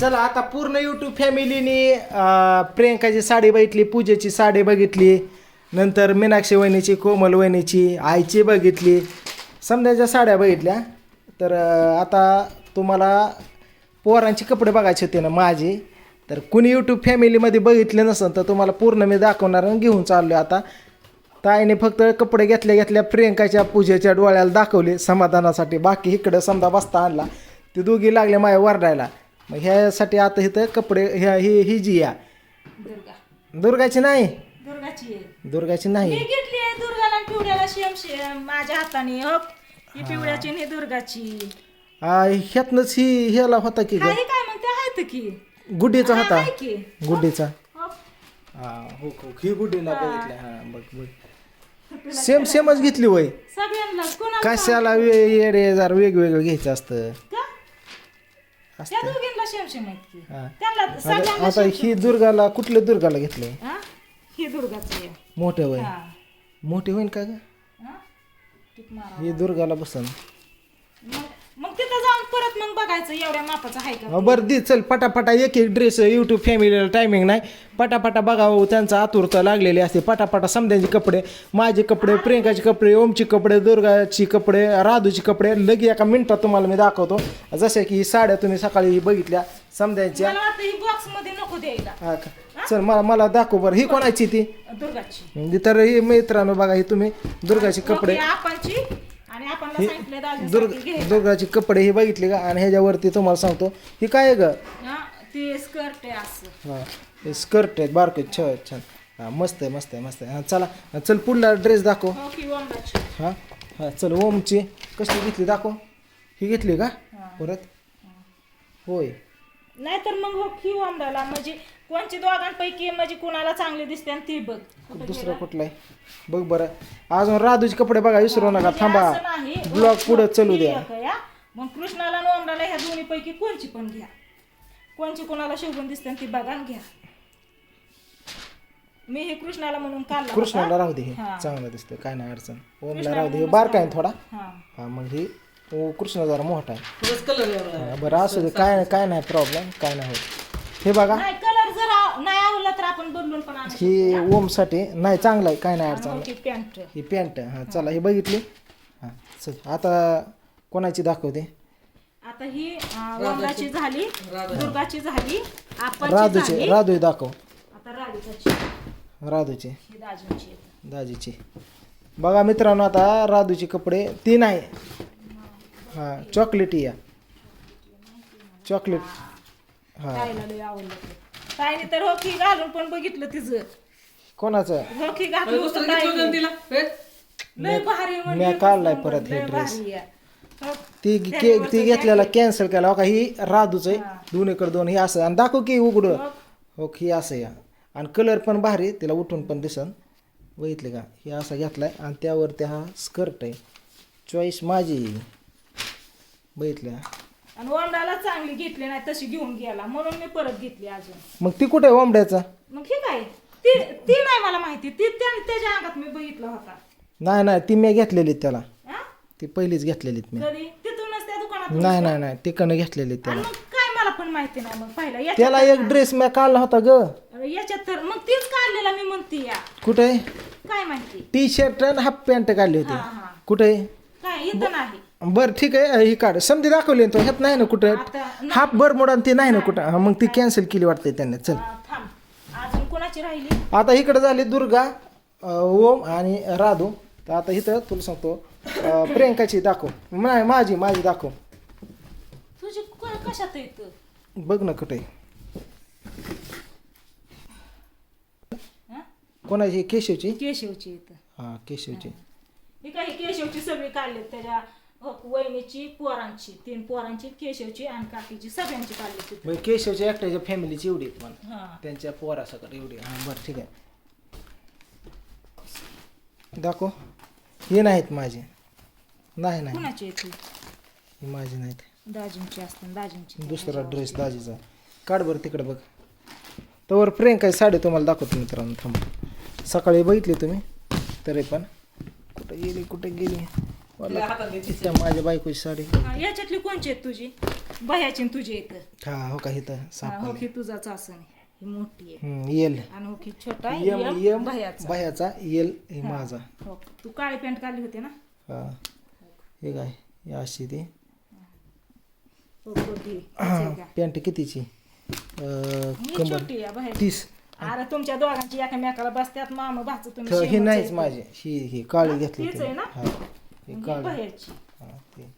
चला आता पूर्ण यूट्यूब फॅमिलीने प्रियंकाची साडी बघितली पूजेची साडी बघितली नंतर मीनाक्षी वहिनीची कोमल वहिनीची आईची बघितली समजायच्या साड्या बघितल्या. तर आता तुम्हाला पोरांचे कपडे बघायचे होते ना माझे तर कुणी यूट्यूब फॅमिलीमध्ये बघितले नसेल तर तुम्हाला पूर्ण मी दाखवणार आणि घेऊन चाललो आता. ताईने फक्त कपडे घेतल्या घेतल्या प्रियंकाच्या पूजेच्या डोळ्याला दाखवले समाधानासाठी. बाकी इकडं समजा बसता आणला ते दोघी लागले माझ्या वरडायला. मग ह्यासाठी आता इथं कपडे ह्या ही ही जी या. दुर्गा. दुर्गाची नाही? दुर्गाची आहे. दुर्गाची मी नाही घेतली आहे दुर्गाला आणि पिवळ्याला शेम शेम माझ्या हाताने हो. ही पिवळ्याची आणि ही दुर्गाची. आ, ह्यातनंच ही ह्याला होता की ग? काही काय मग? ते आहेत की. गुड्डीचा हा, होता. आहे की. गुड्डीचा हो. हा. हो हो ही. गुड्डीला बघितल्या हा. बघ बघ. सेम सेमच घेतली वय सगळ्यांना. कोणाला कशाला वे येडे जरा वेगवेगळं घ्यायचं असतं. का? त्या दोघींना आहेत की हा. त्यांना आता सगळ्यांना आता ही दुर्गाला कुठल्या दुर्गाला घेतलंय हा? ही दुर्गाची आहे मोठं वय हा. मोठी होईन का ग हा? मारा. ही दुर्गाला बसन मग मग तिथं परत मग बघायचं एवढ्या मापाचं आहे का? बरं दे चल पटापटा एक एक ड्रेस यूट्यूब फॅमिलीला टायमिंग नाही. पटापटा बघावं त्यांचा आतुरता लागलेली असते. पटापटा समध्यांचे कपडे माझे कपडे प्रियंकाचे कपडे ओमचे कपडे दुर्गाची कपडे राधूचे कपडे लगे एका मिनिटात तुम्हाला मी दाखवतो. जसं की ही साड्या तुम्ही सकाळी बघितल्या समध्यांच्या. मला वाटतं ही बॉक्समध्ये नको द्यायला. हा का? चल मला मला दाखव बरं. ही कोणाची ती? दुर्गाची. म्हणजे तर ही मित्रांनो बघा ही तुम्ही दुर्गाचे कपडे. आपणची आणि आपण सांगितलं दुर्ग दाजीसाठी घे. दुर्गाचे कपडे हे बघितले का? आणि ह्याच्यावरती तुम्हाला सांगतो ही काय आहे ग? हा, ते स्कर्ट आहे असं. हा हे स्कर्ट आहेत बारके छान छान. हा मस्त आहे मस्त आहे मस्त आहे. हा चला हा, चल पुढला ड्रेस दाखव. हो की वंगाची हा हा चल ओमची. कशी घेतली दाखव. ही घेतली का? परत. होय. नाहीतर मग हो की वंगाला म्हणजे कोणची दोघांपैकी म्हणजे कुणाला चांगली दिसते आणि ती बघ. दुसरं? कुठलं आहे बघ बरं. अजून राधूचे कपडे बघा विसरू नका. म्हणजे थांबा. असं नाही. ब्लॉग पुढं चालू द्या. एक हा. मग कृष्णाला आणि वंगाला ह्या दोन्ही पैकी कोणची पण घ्या. कोणची कोणाला शोभून दिसते आणि ती बघा आणि घ्या. मी हे कृष्णाला म्हणून काढला. कृष्णाला राहू दे हे. हा. चांगलं दिसतं काय नाही अडचण. ओमला राहू दे. हे बारका आहे. थोडा? हा. हा मग ही ओ, कृष्ण जरा मोठा आहे. कलर हा, बरं असू दे. काय काय नाही प्रॉब्लेम काय नाही होत. हे बघा. नाही नाही आवडला तर आपण पण आणू. ही ओमसाठी नाही चांगलं आहे काय नाही अडचण मग ती पॅन्ट. ही पॅन्ट हां चला ही बघितली. हां चल आता कोणाची दाखवते? आता ही अं, झाली दुर्गाची झाली राधूची झाली. राधू दाखव. आता राधूची. ही दाजींची. बघा मित्रांनो आता राधूचे कपडे तीन आहे हां चॉकलेटी या. चॉकलेट. हां. ताईला लय आवडलं ते. ताईने तर होकी घालून पण बघितलं तिचं. कोणाचं? होकी घातलं होतं दुसरं घेतलं होतं ना ताईने. तिला? हे? लय भारी म्हणली मी काढलाय होती, परत हे लय dress. भारी आहे. हो. ती के ती घेतलेला कॅन्सल केला. हो का ही राधूच आहे. दोन्हीकडे दोन ही असं. आणि दाखव की उघडं. हो की असं या आणि कलर पण भारी तिला उठून पण दिसन. बघितले का? हे असा घेतलाय. आणि त्यावरती हा स्कर्ट आहे. चॉईस माझी. बघितलं आणि वंडाला चांगली घेतली नाही तशी घेऊन गेला. म्हणून मी परत घेतली अजून. मग ती कुठे आहे ओंबड्याचा मग हे काय? ती ती नाही मला माहिती. ती त्या- त्याच्या अंगात मी बघितला होता. नाही नाही ती मी घेतलेली त्याला. हा? ती पहिलीच घेतलेली मी. कधी? तिथूनच त्या दुकानात नाही नाही नाही तिकडनं घेतलेली आणि त्याला. मग काय मला पण माहिती नाही मग पहिला. याच्यात त्याला एक ड्रेस मी काढला होता ग. याच्यात तर मग तीच काढलेला मी म्हणते या. कुठे? काय माहिती? टी शर्ट आणि हाफ पॅन्ट काढली हा होती हा. कुठे? काय इथं नाही. बरं ठीक आहे ही काढ. समधी दाखवली ना तो ह्यात नाही ना कुठं? आता हाफ बर मोडा ते नाही ना कुठं? हा, मग ती कॅन्सल केली वाटते त्यांनी. चल. थांब. अजून कोणाची राहिली? आता इकडे झाली दुर्गा अं, ओम आणि राधू. तर आता इथं तुला सांगतो अं, प्रियंकाची दाखव. नाही माझी माझी दाखव. तुझी क- कशात येत बघ ना कुठे. कोणाची? केशवची? केशवची येत हा केशवची. काही केशवची सगळी काढली त्याच्या हो, वहिनीची पोरांची तीन पोरांची केशवची आणि काकीची सगळ्यांची काढली. मग केशवच्या एकट्याच्या फॅमिलीची एवढी आहेत पण. हा. त्यांच्या पोरासकट एवढी. हां बरं ठीक आहे. दाखव. हे नाहीत माझे. नाही नाही. कुणाची येते ही? माझी नाहीत. दाजींची असतात दाजींची. दुसरा ड्रेस दाजीचा. काढ बरं तिकडे बघ. तवर प्रियंका साडी तुम्हाला दाखवतो मित्रांनो थांबा. सकाळी बघितली तुम्ही तरी पण. गेली कुठे गेली? मला माझ्या बायकोची साडी हा, याच्यातली कोणची आहेत तुझी? बह्याची न तुझी इथं हा हो का इथं हा, हो सापडले की तुझा चाचण ही मोठी आहे. हम्म, येल. आणि हो छोटा यम यम यम बह्याचा बाह्याचा येल हे माझा. हो. तू काळी पॅन्ट काढली होती ना? हा. हे काय हे अशी ती. हो हा, पॅन्ट कितीची? अं, ही कंबर. छोटी आहे बाहेर. तीस. अरे तुमच्या दोघांची एकामेकाला बसत्यात मामा भाचं तर तुम्ही ही नाहीच आहे. माझी ही ही काळी घेतली आहे ना? हा ही ही काळी बाहेरची हा, ते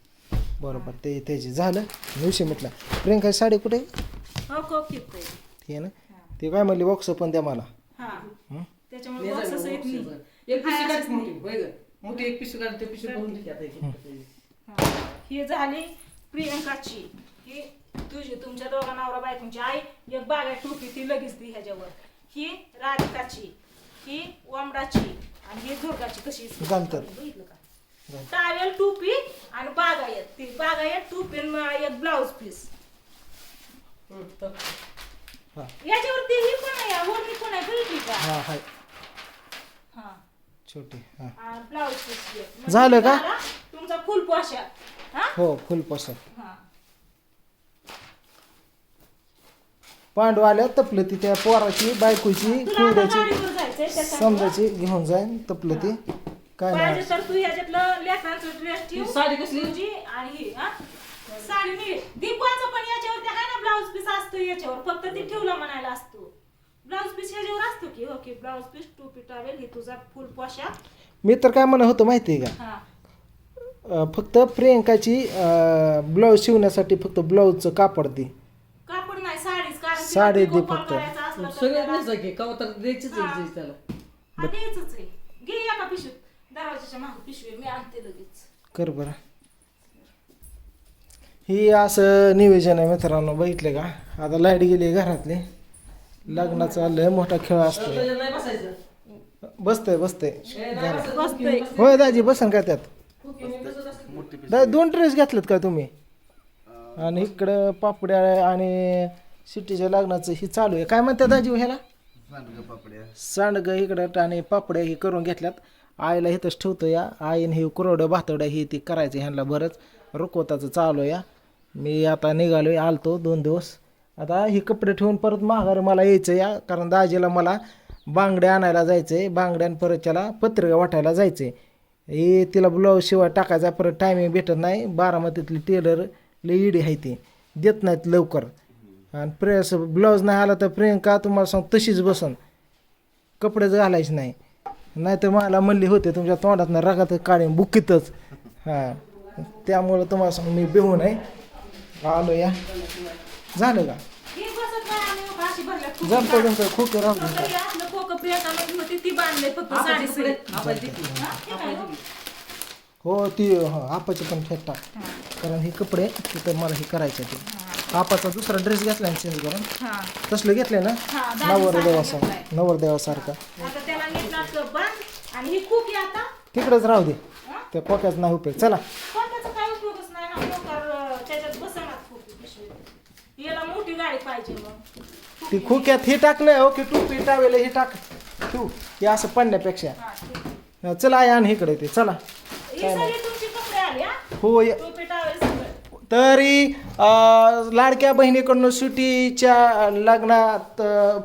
बरोबर ते त्याची झालं विषय म्हटलं प्रियंका साडी कुठे हो को किती आहे. ते आहे ना ते काय म्हणली बॉक्स पण द्या मला हा हं? त्याच्यामुळे box असं येत नाही. एक पिशवी काढ मोठी होय गं. मोठी एक पिशवी काढ ते पिशवी भरून घे आता एक. हा. ही झाली प्रियंकाची ही तुझी तुमच्या दोघा नवरा बायकोची आई एक बागा टोपी ती लगेच दी ह्याच्यावर ही राधिकाची ही वमडाची आणि ही दुर्गाची कशी घालतात. बघितलं का? टावेल टोपी आणि बागायत. ती बागायत टोपी आणि एक ब्लाऊज पीस हं, याच्यावरती ही पण आहे वरणी पण आहे बघितली का? हा हाय हा. छोटी हा. ब्लाऊज पीस झालं का? तुमचा फुल पोशाख हा? हो फुल पोशाख हा पांडू आल्या तपलं ती त्या पोराची बायकोची त्याच्यामुळं समजायची घेऊन जाईन तपलं ती काय नाही. पाहिजे तर तू ह्याच्यातलं लेकरांचं ड्रेस ठेव साडी कसली? तुझी आणि ही हा? साडी नीट. दीपाचं पण याच्यावरती आहे ना ब्लाऊज पीस असतो याच्यावर. फक्त ती ठेवला म्हणायला असतो. ब्लाऊज पीस ह्याच्यावर असतो की हो की ब्लाऊज पीस टोपी ही तुझा फुल पोशाख. मी तर काय म्हणत होतो माहिती आहे हा. का अं, फक्त प्रियंकाची ब्लाऊज शिवण्यासाठी फक्त ब्लाऊजचं कापड दे कापड नाही साडीच कारण तिला साडी दे फक्त. सगळ्यात की कवा तर द्यायचीच हा. आहे त्याला. हा, द्यायचंच आहे. घे एका पिशवीत दरवाजाच्या मागे पिशवी मी आणते लगेच. कर बरं. ही असं नियोजन आहे मित्रांनो बघितले का? आता लाइट गेली घरातली. लग्नाचा लय मोठा खेळ असतो त्याच्यात नाही बसायचं. बसतंय बसतंय. हे होय दाजी बसन का त्यात? दोन ड्रेस घेतलेत का तुम्ही? आणि इकडं पापड्या आणि सिटीच्या लग्नाचं ही चालू आहे. काय म्हणतात दाजी ह्याला? सांडगं इकडं आणि पापड्या ही करून घेतल्यात. आईला इथंच ठेवतो या आईन ही कुरवड्या भातवड्या ही ती करायचं ह्यांना बरंच. रुकवताचं चालू या मी आता निघालो आलतो दोन दिवस. आता ही कपडे ठेवून परत माघारी मला यायचं या कारण दाजीला मला बांगड्या आणायला जायचं आहे बांगड्यान परत त्याला पत्रिका वाटायला जायचं आहे हे तिला ब्लाऊज शिवाय टाकायचा परत टायमिंग भेटत नाही. बारामतीतली टेलर लई इडी आहे ती. देत नाहीत लवकर. आणि प्रेस ब्लाऊज नाही आला तर प्रियंका तुम्हाला सांग तशीच बसन. कपडेच घालायचे नाही नाही तर मला म्हणली होते तुमच्या तोंडात रगात काढीन बुकीतच. हां. त्यामुळं तुम्हाला सांग मी बेहू नाही आलो या. झालं का? जमतं जमतं खूप राहू. हा, ना? हो ती हो आपाचे पण फेट टाक कारण हे कपडे तिथं मला हे करायचे ते. आपाचा दुसरा ड्रेस घेतला चेंज करून. हा. तसले घेतले ना? हा, दाजी. नवरदेवासारखं. आता त्याला आणि ही खूप आता. तिकडेच राहू दे. हा? त्या पोक्याच नाही उपयोग. चला. पण त्याचा काय उपयोगच नाही ना? मोकार अं, त्याच्यात बसणार खूप पिशवीत. याला मोठी गाडी पाहिजे मग. ती खोक्यात हे टाकलंय हो की टोपी टावेल हे टाक. ठेवू हे असं पडण्यापेक्षा. हा, ठीक आहे. चला आण इकडे ते. चला. ही सगळी तुमची कपडे आले हा? हो ये- टोपी टावेल सगळं तरी लाडक्या बहिणीकडून सुटीच्या लग्नात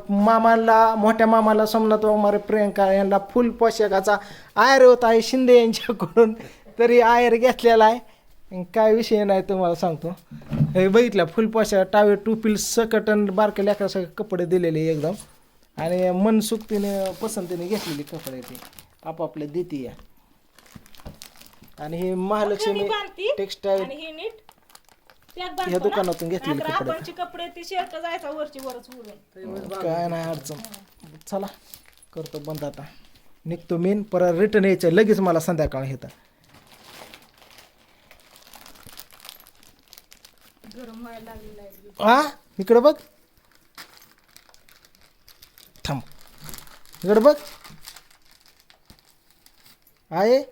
मामाला मोठ्या मामाला सोमनाथ वामारे प्रियंका यांना फुल पोशाखाचा आयर होता आहे शिंदे यांच्याकडून तरी आयर घेतलेला आहे. काय विषय नाही तुम्हाला सांगतो. हे बघितलं फुल पोशाख टावे टोपील सकटन बारक्या लेकरासारखे कपडे दिलेले एकदम. आणि मनसुक्तीने पसंतीने घेतलेली कपडे ते आपापल्या देते या आणि हे महालक्ष्मी टेक्सटाईल आणि ही नीट पॅक बांधतो या. दुकानातून घेतलेले कपडे. आपणचे कपडे ते शर्ट जायचा वरची वरच उडून. काय नाही अडचण. चला करतो बंद आता. निघतो मीन परत रिटर्न यायचं लगेच मला संध्याकाळ येतं. गरम व्हायला लागलेला आहे. हा इकडं बघ. थांब. इकडं बघ. आहे?